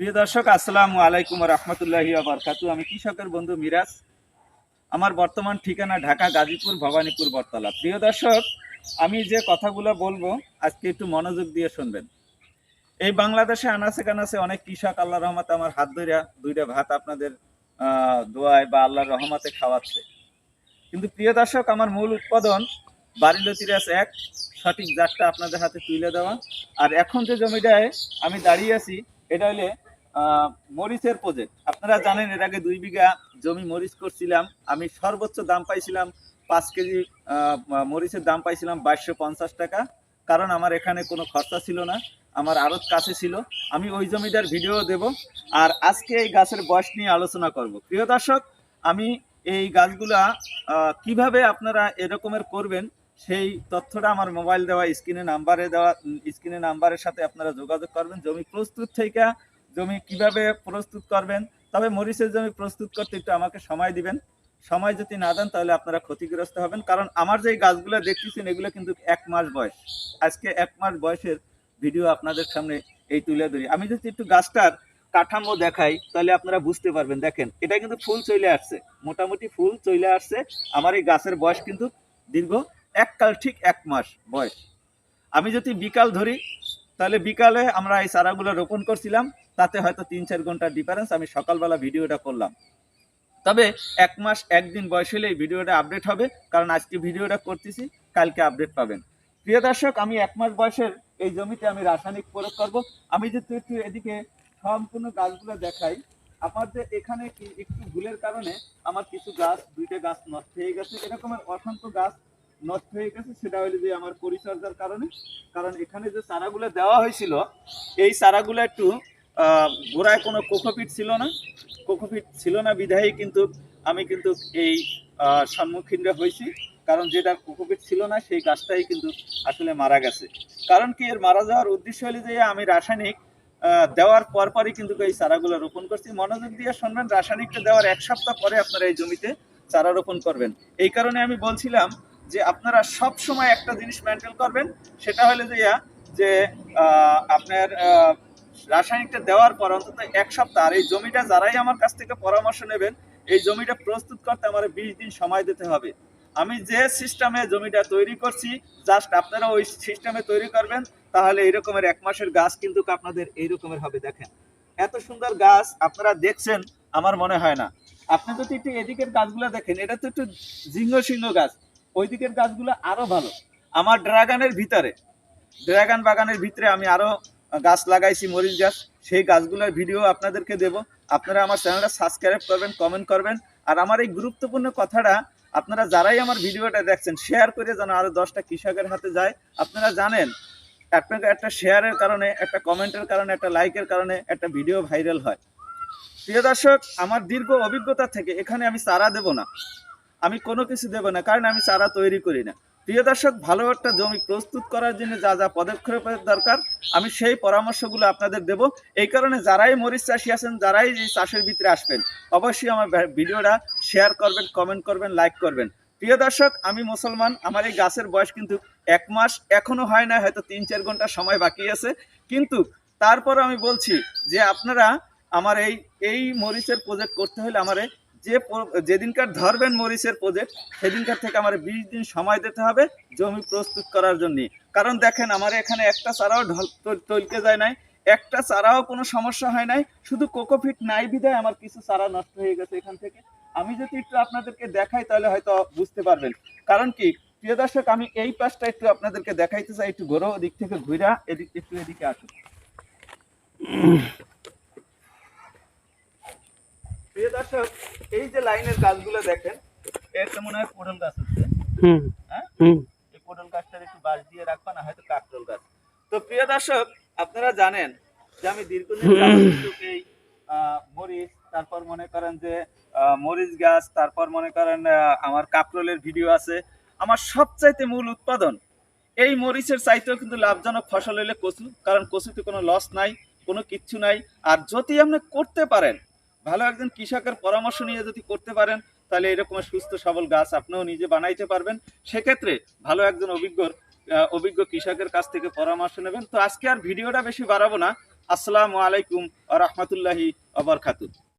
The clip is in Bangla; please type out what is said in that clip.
প্রিয় দর্শক, আসসালামু আলাইকুম রহমতুল্লাহি আবরকাতু আমি কৃষকের বন্ধু মিরাজ। আমার বর্তমান ঠিকানা ঢাকা গাজীপুর, ভবানীপুর, বটতলা। প্রিয় দর্শক, আমি যে কথাগুলো বলব, আজকে একটু মনোযোগ দিয়ে শুনবেন। এই বাংলাদেশে আনাচে কানাচে অনেক কৃষক আল্লাহ রহমতে আমার হাত ধরিয়া দুইটা ভাত আপনাদের দোয়ায় বা আল্লাহর রহমতে খাওয়াচ্ছে। কিন্তু প্রিয় দর্শক, আমার মূল উৎপাদন বাড়িলতিরাস এক, সঠিক জাতটা আপনাদের হাতে তুলে দেওয়া। আর এখন যে জমিটায় আমি দাঁড়িয়ে আছি, এটা হলে মরিচের প্রজেক্ট আপনারা জানেন, এর আগে দুই বিঘা জমি মরিচ করছিলাম। আমি সর্বোচ্চ দাম পাইছিলাম পাঁচ কেজি মরিচের দাম পাইছিলাম বাইশশো পঞ্চাশ টাকা। কারণ আমার এখানে কোনো খরচা ছিল না, আমার আড়ত কাছে ছিল। আমি ওই জমিটার ভিডিও দেব, আর আজকে এই গাছের বয়স নিয়ে আলোচনা করব। প্রিয় দর্শক, আমি এই গাছগুলা কীভাবে আপনারা এরকমের করবেন, সেই তথ্যটা আমার মোবাইল দেওয়া, স্ক্রিনে নাম্বারে দেওয়া, স্ক্রিনে নাম্বারের সাথে আপনারা যোগাযোগ করবেন। জমি প্রস্তুত থেকে জমি কীভাবে প্রস্তুত করবেন, তবে মরিচের জমি প্রস্তুত করতে একটু আমাকে সময় দিবেন। সময় যদি না দেন তাহলে আপনারা ক্ষতিগ্রস্ত হবেন। কারণ আমার যে গাছগুলো দেখতেছেন, এগুলো কিন্তু এক মাস বয়স। আজকে এক মাস বয়সের ভিডিও আপনাদের সামনে এই তুলে ধরি। আমি যদি একটু গাছটার কাঠামো দেখাই, তাহলে আপনারা বুঝতে পারবেন। দেখেন, এটা কিন্তু ফুল চলে আসছে। মোটামুটি ফুল চলে আসছে। আমার এই গাছের বয়স কিন্তু দীর্ঘ এককাল ঠিক এক মাস বয়স। আমি যদি বিকাল ধরি তাহলে বিকালে আমরা এই চারাগুলো রোপণ করছিলাম, তাতে হয়তো তিন চার ঘণ্টার ডিফারেন্স আমি সকালবেলা ভিডিওটা করলাম। তবে এক মাস, একদিন বয়স হলে এই ভিডিওটা আপডেট হবে, কারণ আজকে ভিডিওটা করতেছি, কালকে আপডেট পাবেন। প্রিয় দর্শক, আমি এক মাস বয়সের এই জমিতে আমি রাসায়নিক প্রয়োগ করব। আমি যদি একটু এদিকে সম্পূর্ণ গাছগুলো দেখাই আমাদের এখানে একটু ভুলের কারণে আমার কিছু গাছ, দুইটা গাছ নষ্ট হয়ে গেছে। এরকমের অসংখ্য গাছ নষ্ট হয়ে গেছে, সেটা হলো যে আমার পরিচর্যার কারণে। কারণ এখানে যে চারাগুলো দেওয়া হয়েছিল, এই চারাগুলো একটু গোড়ায় কোনো কোকোপিট ছিল না। কোকোপিট ছিল না, বিধায়ী কিন্তু আমি কিন্তু এই সম্মুখীন হয়েছি। কারণ যেটা কোকোপিট ছিল না, সেই গাছটাই কিন্তু আসলে মারা গেছে। কারণ কি, এর মারা যাওয়ার উদ্দেশ্য হলো যে আমি রাসায়নিক দেওয়ার পরপরই কিন্তু এই চারাগুলো রোপণ করছি। মনোযোগ দিয়ে শুনবেন, রাসায়নিকটা দেওয়ার এক সপ্তাহ পরে আপনারা এই জমিতে চারা রোপণ করবেন। এই কারণে আমি বলছিলাম যে আপনারা সব সময় একটা জিনিস মেনটেন করবেন, সেটা হলে যে যে আপনার রাসায়নিকটা দেওয়ার পর অন্তত এক সপ্তাহ, আর এই জমিটা যারাই আমার কাছ থেকে পরামর্শ নেবেন, এই জমিটা প্রস্তুত করতে আমার বিশ দিন সময় দিতে হবে। আমি যে সিস্টেমে জমিটা তৈরি করছি জাস্ট আপনারা ওই সিস্টেমে তৈরি করবেন, তাহলে এরকমের এক মাসের গাছ কিন্তু আপনাদের এই রকমের হবে, দেখেন। এত সুন্দর গাছ, আপনারা দেখছেন, আমার মনে হয় না। আপনি যদি একটু এদিকের গাছগুলো দেখেন, এটা তো একটু ঝিঙ্গ সিংহ গাছ। ওই দিকের গাছগুলো আরও ভালো। আমার ড্রাগনের ভিতরে, ড্রাগন বাগানের ভিতরে আমি আরও গাছ লাগাইছি, মরিচ গাছ। সেই গাছগুলোর ভিডিও আপনাদেরকে দেব। আপনারা আমার চ্যানেলটা সাবস্ক্রাইব করবেন, কমেন্ট করবেন। আর আমার এই গুরুত্বপূর্ণ কথাটা আপনারা যারাই আমার ভিডিওটা দেখছেন শেয়ার করে যেন আরও দশটা কৃষকের হাতে যায়। আপনারা জানেন আপনাকে একটা শেয়ারের কারণে, একটা কমেন্টের কারণে, একটা লাইকের কারণে একটা ভিডিও ভাইরাল হয়। প্রিয় দর্শক, আমার দীর্ঘ অভিজ্ঞতা থেকে এখানে আমি চারা দেব না। আমি কোনো কিছু দেব না, কারণ আমি চারা তৈরি করি না। প্রিয় দর্শক, ভালো একটা জমি প্রস্তুত করার জন্য যা যা পদক্ষেপের দরকার, আমি সেই পরামর্শগুলো আপনাদের দেব। এই কারণে যারাই মরিচ চাষি আছেন, যারাই এই চাষের ভিতরে আসবেন, অবশ্যই আমার ভিডিওটা শেয়ার করবেন কমেন্ট করবেন লাইক করবেন। প্রিয় দর্শক, আমি মুসলমান, আমার এই গাছের বয়স কিন্তু এক মাস, এখনও হয় না, হয়তো তিন চার ঘণ্টা সময় বাকি আছে। কিন্তু তারপর আমি বলছি যে আপনারা আমার এই এই মরিচের প্রজেক্ট করতে হলে আমারে যে যেদিনকার ধরবেন মরিচের প্রজেক্ট, সেদিনকার থেকে আমার বিশ দিন সময় দিতে হবে জমি প্রস্তুত করার জন্য। কারণ দেখেন, আমার এখানে একটা চারাও ঢল- তল- তলকে যায় নাই, একটা চারাও কোনো সমস্যা হয় নাই, শুধু কোকোফিট নাই বিধায় আমার কিছু চারা নষ্ট হয়ে গেছে এখান থেকে। আমি যদি একটু আপনাদেরকে দেখাই, তাহলে হয়তো বুঝতে পারবেন। কারণ কি, প্রিয় দর্শক, আমি এই পাশটা একটু আপনাদেরকে দেখাইতে চাই, একটু ঘোরো দিক থেকে ঘুরা, এদিক একটু এদিকে আসুন প্রিয় দর্শক এই যে লাইনের গাছগুলো দেখেন একটা মনে হয় পটল গাছ হচ্ছে। হ্যাঁ? এই পটল গাছটার একটু বাঁশ দিয়ে রাখবা না হয়তো কাকরোল গাছ। তো প্রিয় দর্শক আপনারা জানেন যে আমি দীর্ঘদিন এই মরিচ তারপর মনে করেন যে মরিচ গাছ তারপর মনে করেন আমার কাকরোলের ভিডিও আছে। আমার সবচাইতে মূল উৎপাদন এই মরিচের চাইতেও কিন্তু লাভজনক ফসল হলে কচু কারণ কচুতে কোনো লস নাই কোনো কিচ্ছু নাই। আর যদি আপনি করতে পারেন ভালো একজন কৃষকের পরামর্শ নিয়ে যদি করতে পারেন, তাহলে এরকম সুস্থ সবল গাছ আপনিও নিজে বানাইতে পারবেন। সেক্ষেত্রে ভালো একজন অভিজ্ঞ অভিজ্ঞ কৃষকের কাছ থেকে পরামর্শ নেবেন। তো আজকে আর ভিডিওটা বেশি বাড়াবো না। আসসালামু আলাইকুম রহমতুল্লাহি আবরকাতু